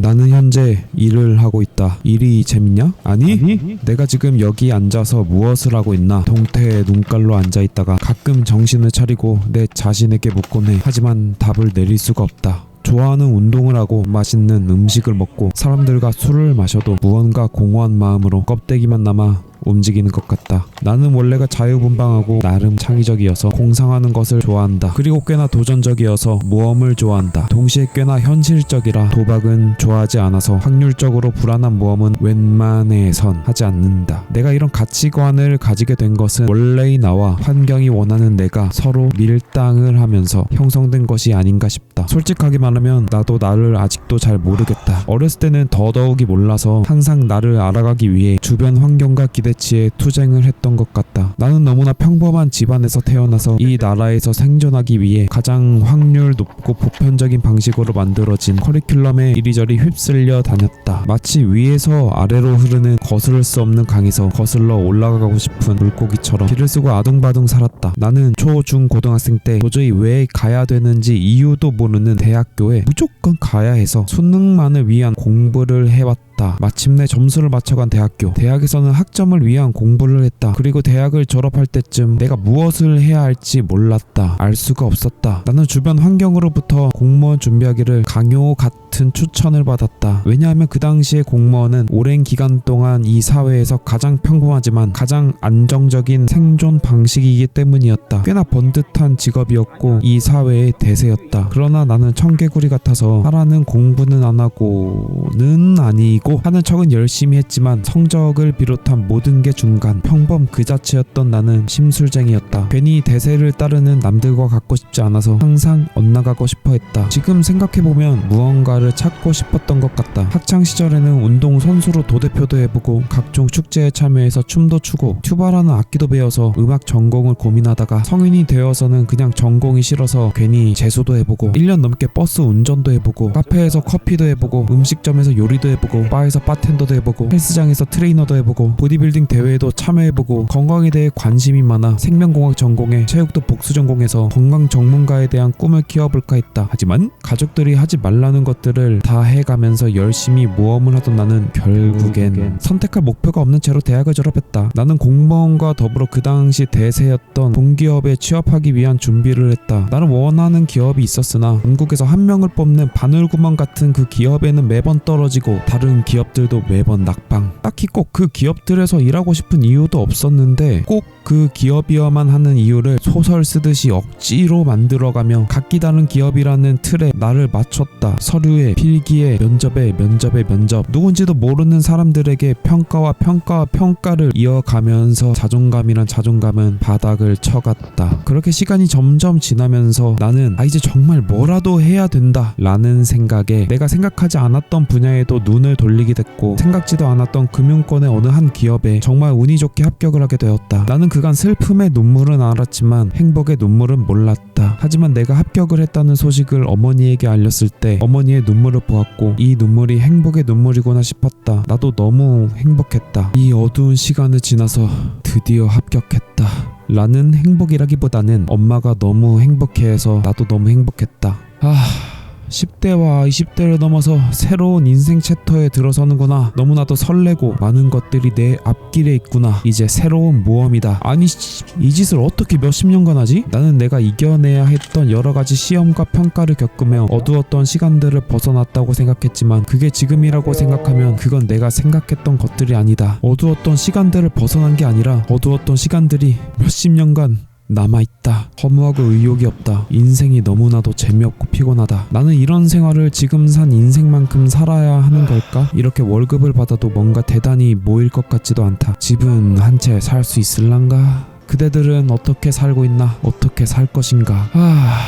나는 현재 일을 하고 있다. 일이 재밌냐? 아니, 내가 지금 여기 앉아서 무엇을 하고 있나? 동태에 눈깔로 앉아 있다가 가끔 정신을 차리고 내 자신에게 묻곤 해. 하지만 답을 내릴 수가 없다. 좋아하는 운동을 하고 맛있는 음식을 먹고 사람들과 술을 마셔도 무언가 공허한 마음으로 껍데기만 남아 움직이는 것 같다. 나는 원래가 자유분방하고 나름 창의적이어서 공상하는 것을 좋아한다. 그리고 꽤나 도전적이어서 모험을 좋아한다. 동시에 꽤나 현실적이라 도박은 좋아하지 않아서 확률적으로 불안한 모험은 웬만해선 하지 않는다. 내가 이런 가치관을 가지게 된 것은 원래의 나와 환경이 원하는 내가 서로 밀당을 하면서 형성된 것이 아닌가 싶다. 솔직하게 말하면 나도 나를 아직도 잘 모르겠다. 어렸을 때는 더더욱이 몰라서 항상 나를 알아가기 위해 주변 환경과 기대 치에 투쟁을 했던 것 같다. 나는 너무나 평범한 집안에서 태어나서 이 나라에서 생존하기 위해 가장 확률 높고 보편적인 방식으로 만들어진 커리큘럼에 이리저리 휩쓸려 다녔다. 마치 위에서 아래로 흐르는 거스를 수 없는 강에서 거슬러 올라가고 싶은 물고기처럼 길을 쓰고 아둥바둥 살았다. 나는 초, 중, 고등학생 때 도저히 왜 가야 되는지 이유도 모르는 대학교에 무조건 가야 해서 수능만을 위한 공부를 해왔다. 마침내 점수를 맞춰간 대학교. 대학에서는 학점을 위한 공부를 했다. 그리고 대학을 졸업할 때쯤 내가 무엇을 해야 할지 몰랐다. 알 수가 없었다. 나는 주변 환경으로부터 공무원 준비하기를 강요 같 은 추천을 받았다. 왜냐하면 그 당시에 공무원은 오랜 기간 동안 이 사회에서 가장 평범하지만 가장 안정적인 생존 방식이기 때문이었다. 꽤나 번듯한 직업이었고 이 사회의 대세였다. 그러나 나는 청개구리 같아서 하라는 공부는 안 하고는 아니고 하는 척은 열심히 했지만 성적을 비롯한 모든 게 중간 평범 그 자체였던 나는 심술쟁이였다. 괜히 대세를 따르는 남들과 같고 싶지 않아서 항상 엇나가고 싶어 했다. 지금 생각해보면 무언가를 찾고 싶었던 것 같다. 학창 시절에는 운동 선수로 도대표도 해보고 각종 축제에 참여해서 춤도 추고 튜바라는 악기도 배워서 음악 전공을 고민하다가 성인이 되어서는 그냥 전공이 싫어서 괜히 재수도 해보고 1년 넘게 버스 운전도 해보고 카페에서 커피도 해보고 음식점에서 요리도 해보고 바에서 바텐더도 해보고 헬스장에서 트레이너도 해보고 보디빌딩 대회에도 참여해보고 건강에 대해 관심이 많아 생명공학 전공에 체육도 복수 전공해서 건강 전문가에 대한 꿈을 키워볼까 했다. 하지만 가족들이 하지 말라는 것들 을 다 해가면서 열심히 모험을 하던 나는 결국엔 선택할 목표가 없는 채로 대학을 졸업했다. 나는 공무원과 더불어 그 당시 대세였던 공기업에 취업하기 위한 준비를 했다. 나는 원하는 기업이 있었으나 한국에서 한 명을 뽑는 바늘구멍 같은 그 기업에는 매번 떨어지고 다른 기업들도 매번 낙방. 딱히 꼭 그 기업들에서 일하고 싶은 이유도 없었는데 꼭 그 기업이어만 하는 이유를 소설 쓰듯이 억지로 만들어가며 각기 다른 기업이라는 틀에 나를 맞췄다. 서류에 필기에 면접에 면접에 면접 누군지도 모르는 사람들에게 평가와 평가와 평가를 이어가면서 자존감이란 자존감은 바닥을 쳐갔다. 그렇게 시간이 점점 지나면서 나는 아 이제 정말 뭐라도 해야 된다 라는 생각에 내가 생각하지 않았던 분야에도 눈을 돌리게 됐고 생각지도 않았던 금융권의 어느 한 기업에 정말 운이 좋게 합격을 하게 되었다. 나는 그간 슬픔의 눈물은 알았지만 행복의 눈물은 몰랐다. 하지만 내가 합격을 했다는 소식을 어머니에게 알렸을 때 어머니의 눈물을 보았고 이 눈물이 행복의 눈물이구나 싶었다. 나도 너무 행복했다. 이 어두운 시간을 지나서 드디어 합격했다. 라는 행복이라기보다는 엄마가 너무 행복해해서 나도 너무 행복했다. 아. 10대와 20대를 넘어서 새로운 인생 챕터에 들어서는구나. 너무나도 설레고 많은 것들이 내 앞길에 있구나. 이제 새로운 모험이다. 아니 씨, 이 짓을 어떻게 몇십 년간 하지? 나는 내가 이겨내야 했던 여러 가지 시험과 평가를 겪으며 어두웠던 시간들을 벗어났다고 생각했지만 그게 지금이라고 생각하면 그건 내가 생각했던 것들이 아니다. 어두웠던 시간들을 벗어난 게 아니라 어두웠던 시간들이 몇십 년간 남아있다. 허무하고 의욕이 없다. 인생이 너무나도 재미없고 피곤하다. 나는 이런 생활을 지금 산 인생만큼 살아야 하는 걸까? 이렇게 월급을 받아도 뭔가 대단히 모일 것 같지도 않다. 집은 한 채 살 수 있을란가? 그대들은 어떻게 살고 있나? 어떻게 살 것인가? 아,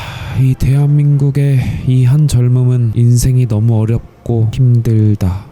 이 대한민국의 이 한 젊음은 인생이 너무 어렵고 힘들다.